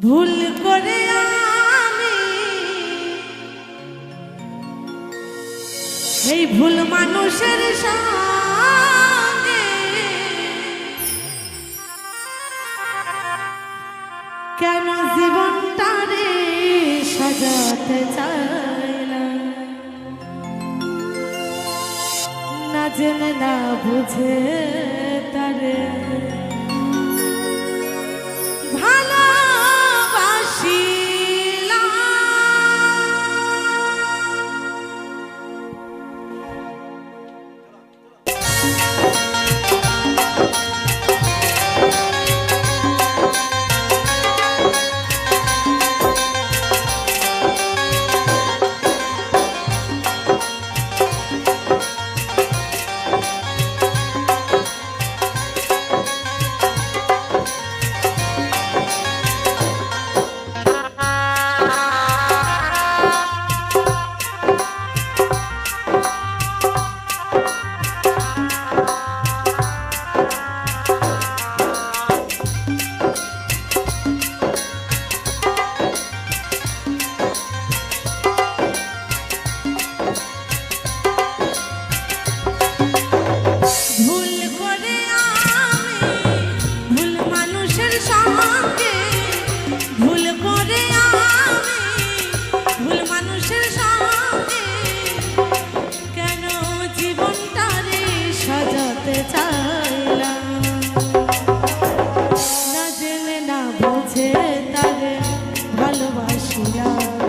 ভুল করে আমি। এই ভুল মানুষের সঙ্গে কেন জীবনটা রে সাজাতে চাইলাম না জেনে না বুঝে তারে বুঝে তারে ভালোবাসিলাম